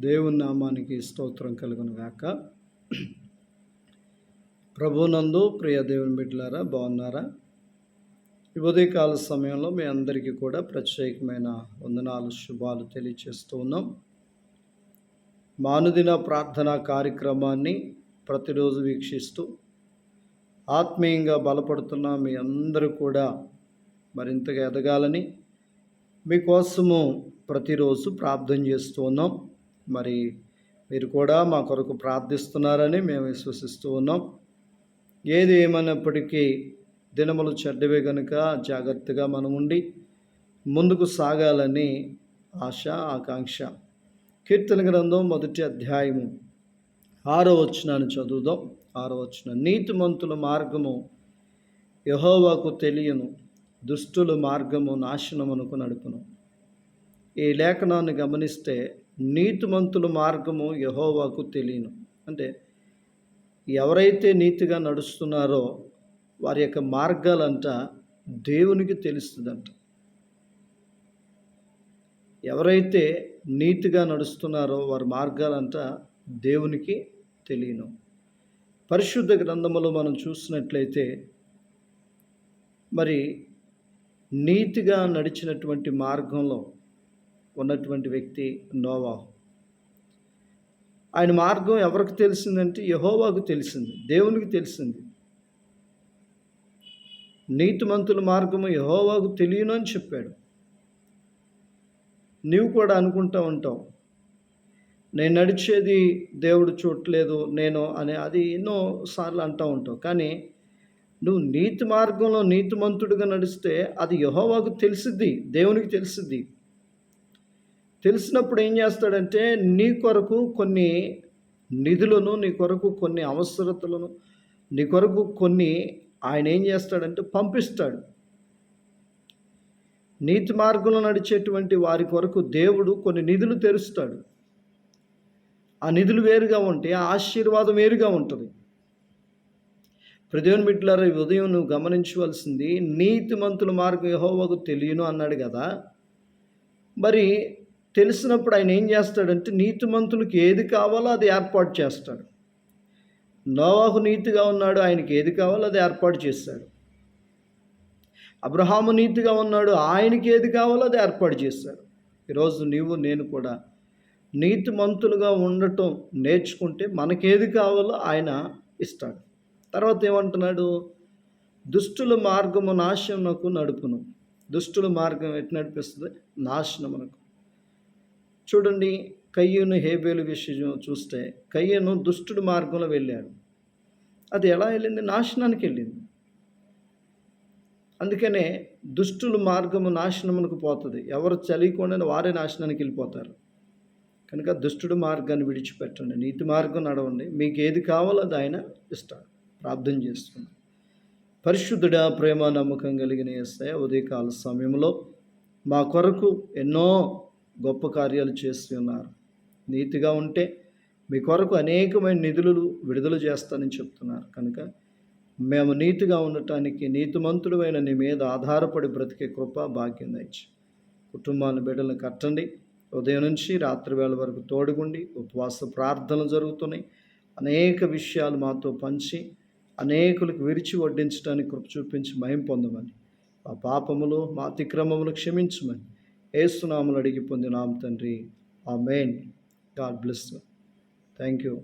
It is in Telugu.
దేవుని నామానికి స్తోత్రం కలుగును గాక. ప్రభునందు ప్రియ దేవుని బిడ్డలారా బాగున్నారా? ఉదయకాల సమయంలో మీ అందరికీ కూడా ప్రత్యేకమైన వందనాలు శుభాలు తెలియచేస్తూ ఉన్నాం. మానుదిన ప్రార్థనా కార్యక్రమాన్ని ప్రతిరోజు వీక్షిస్తూ ఆత్మీయంగా బలపడుతున్న మీ అందరూ కూడా మరింతగా ఎదగాలని మీకోసము ప్రతిరోజు ప్రార్థన చేస్తూ ఉన్నాం. మరి మీరు కూడా మా కొరకు ప్రార్థిస్తున్నారని మేము విశ్వసిస్తూ ఉన్నాం. ఏది ఏమైనప్పటికీ దినములు చెడ్డవే కనుక జాగ్రత్తగా మనం ఉండి ముందుకు సాగాలని ఆశ ఆకాంక్ష. కీర్తన గ్రంథం మొదటి అధ్యాయము ఆరో వచనాన్ని చదువుదాం. ఆరో వచనం. నీతిమంతుల మార్గము యహోవాకు తెలియను దుష్టుల మార్గము నాశనమునకు నడుపును. ఈ లేఖనాన్ని గమనిస్తే నీతిమంతుల మార్గము యహోవాకు తెలియను. అంటే ఎవరైతే నీతిగా నడుస్తున్నారో వారి యొక్క మార్గాలంట దేవునికి తెలుస్తుందంట. ఎవరైతే నీతిగా నడుస్తున్నారో వారి మార్గాలంట దేవునికి తెలియను. పరిశుద్ధ గ్రంథములో మనం చూసినట్లయితే మరి నీతిగా నడిచినటువంటి మార్గంలో ఉన్నటువంటి వ్యక్తి నోవా ఆయన మార్గం ఎవరికి తెలిసిందంటే యహోవాకు తెలిసింది దేవునికి తెలిసింది. నీతిమంతుల మార్గము యహోవాకు తెలియను అని చెప్పాడు. నీవు కూడా అనుకుంటూ ఉంటావు నేను నడిచేది దేవుడు చూడలేదు నేను అని అది ఎన్నో సార్లు అంటూ ఉంటావు. కానీ నువ్వు నీతి మార్గంలో నీతిమంతుడిగా నడిస్తే అది యహోవాకు తెలిసిద్ది దేవునికి తెలిసిద్ది. తెలిసినప్పుడు ఏం చేస్తాడంటే నీ కొరకు కొన్ని నిధులను నీ కొరకు కొన్ని అవసరతలను నీ కొరకు కొన్ని ఆయన ఏం చేస్తాడంటే పంపిస్తాడు. నీతి మార్గంలో నడిచేటువంటి వారి కొరకు దేవుడు కొన్ని నిధులు తెరుస్తాడు. ఆ నిధులు వేరుగా ఉంటే ఆ ఆశీర్వాదం వేరుగా ఉంటుంది. ప్రదేవుని బిడ్డలారా ఈ ఉదయం నువ్వు గమనించవలసింది నీతిమంతుల మార్గం యహోవకు తెలియను అన్నాడు కదా. మరి తెలిసినప్పుడు ఆయన ఏం చేస్తాడంటే నీతిమంతులకు ఏది కావాలో అది ఏర్పాటు చేస్తాడు. నోవాహు నీతిగా ఉన్నాడు ఆయనకి ఏది కావాలో అది ఏర్పాటు చేస్తాడు. అబ్రహాము నీతిగా ఉన్నాడు ఆయనకి ఏది కావాలో అది ఏర్పాటు చేస్తాడు. ఈరోజు నీవు నేను కూడా నీతిమంతులుగా ఉండటం నేర్చుకుంటే మనకేది కావాలో ఆయన ఇస్తాడు. తర్వాత ఏమంటున్నాడు దుష్టుల మార్గము నాశనకు నడుపును. దుష్టుల మార్గం ఎటు నడిపిస్తుంది? నాశనమునకు. చూడండి కయ్యను హేబేలు విషయం చూస్తే కయ్యను దుష్టుడు మార్గంలో వెళ్ళాడు. అది ఎలా వెళ్ళింది? నాశనానికి వెళ్ళింది. అందుకనే దుష్టుల మార్గము నాశనమునకు పోతుంది. ఎవరు చలియకుండా వారే నాశనానికి వెళ్ళిపోతారు. కనుక దుష్టుడు మార్గాన్ని విడిచిపెట్టండి. నీతి మార్గం నడవండి. మీకు ఏది కావాలో అది ఆయన ఇస్తాడు. ప్రార్థన చేస్తున్నాం. పరిశుద్ధుడా ప్రేమ నమ్మకం కలిగిన వేస్తే ఉదయకాల సమయంలో మా కొరకు ఎన్నో గొప్ప కార్యాలు చేస్తూ ఉన్నారు. నీతిగా ఉంటే మీ కొరకు అనేకమైన నిధులు విడుదల చేస్తానని చెప్తున్నారు. కనుక మేము నీతిగా ఉండటానికి నీతిమంతుడమైన నీ మీద ఆధారపడి బ్రతికే కృప భాగ్యం దాచి కుటుంబాన్ని బిడ్డలను కట్టండి. ఉదయం నుంచి రాత్రి వేళ వరకు తోడుగుండి ఉపవాస ప్రార్థనలు జరుగుతున్నాయి. అనేక విషయాలు మాతో పంచి అనేకులకు విరిచి వడ్డించడానికి కృప చూపించి మహిం పొందమని మా పాపములు మా అతిక్రమములు క్షమించమని ఏసునాములు అడిగి పొందినాం తండ్రి. Amen God bless thank you